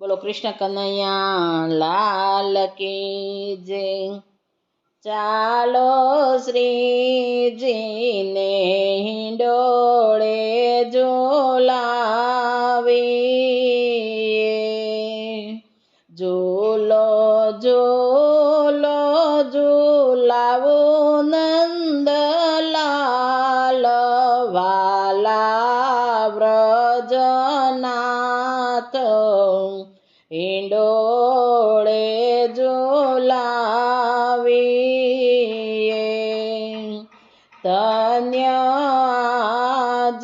બોલો કૃષ્ણ કનૈયા લાલ કી જય ચાલો શ્રીજીને ડોળે ઝોલાવીએ ધન્ય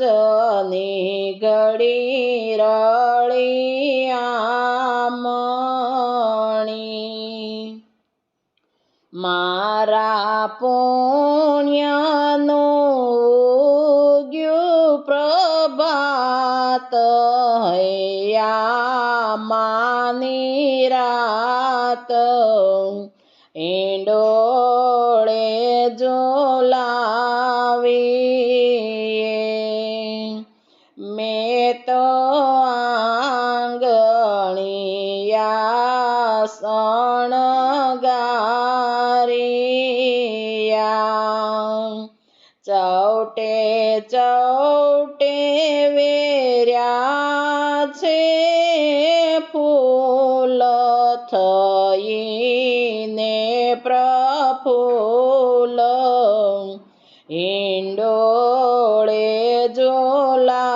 જની ઘડી રળિયામણી મારા પુણ્યનો ઉગ્યું પ્રભાત હૈયા માની રાત. ઈંડોળે ઝોલાવીએ મેં તો આંગણિયા શણગારિયા. ચૌટે ચૌટે વેર્યા છે ફૂલ થઈને પ્રફુલ ઈંડોળે જોલાવીએ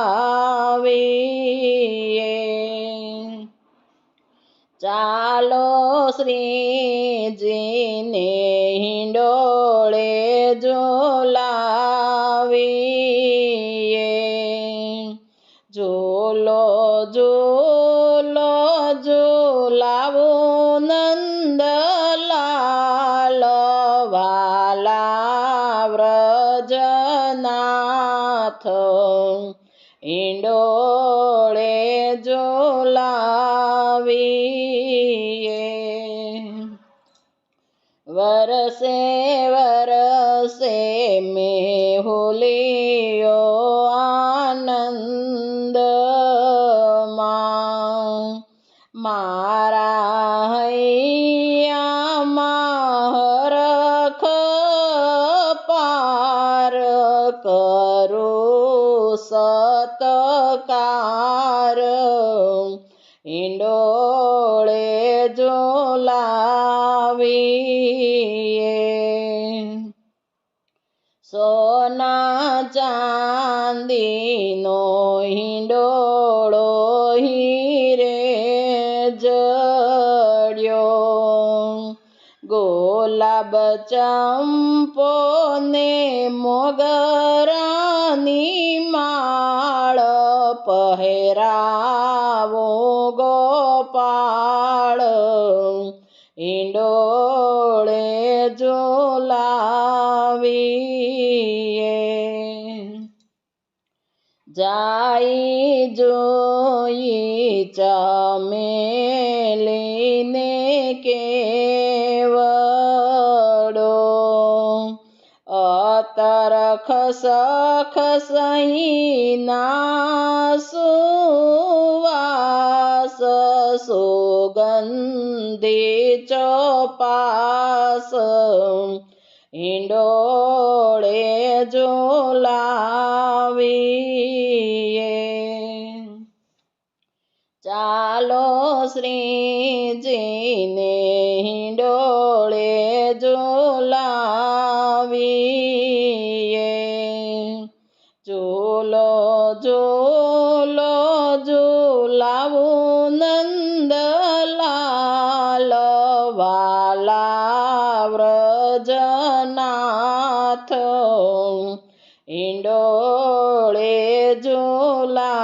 ચાલો શ્રીજીને હિંડોળે ઝોલાવીએ જોલો જોલો ઝોલાવો વ્રજનાથ ઈંડોળે જોલાવીએ વરસે વરસે મેહુલિયો આનંદમાં. મારા હૈયામાં સતકાર ઈંડોળે ઝોલાવીએ. સોના ચાંદીનો હિંડોળો ગોલાબ ચંપો ને મોગરાની માળ પહેરાવો ગોપાળ. ઈંડોળે ઝોલાવીએ. જાય જોઈ ચમેલીને ખસ ખસહીના સુવાસ સુગંધી ચોપાસ ઈંડોળે ઝોલાવીએ ચાલો શ્રીજીને હિંડોળે ઝોલાવીએ ઝોલાવીએ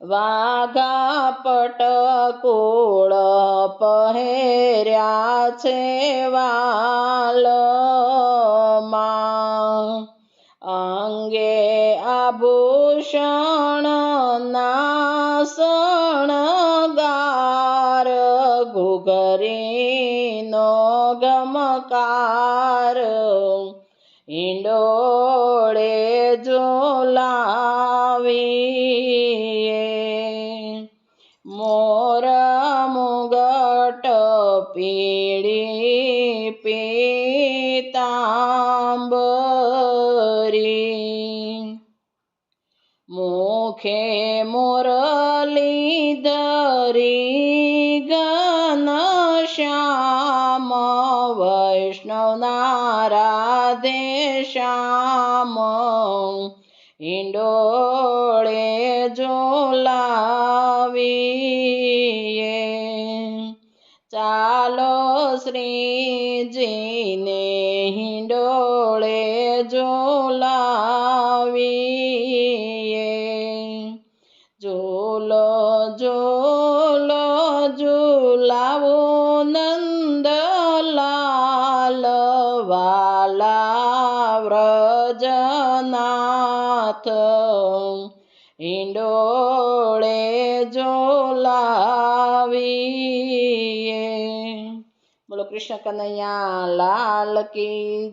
વાઘા પટકુળ પહેર્યા છે વાલમાં. અંગે આભૂષણ નાસણગાર ઘુઘરીનો ગમકાર. ઈંડોળે ઝોલા મોર મુગટ પીળી પીતાંબરી. મુખે મુરલી ધરી ગન શ્યામ વૈષ્ણવના રાધે શ્યામ હિંડોળે ઝોલાવીએ ચાલો શ્રીજીને હિંડોળે જોલાવીએ જોલો જોલો ઝૂલાવો નંદલાલ વ્રજનાથ હિંડોળે ઝોલાવીએ બોલો કૃષ્ણ કનૈયા લાલ કી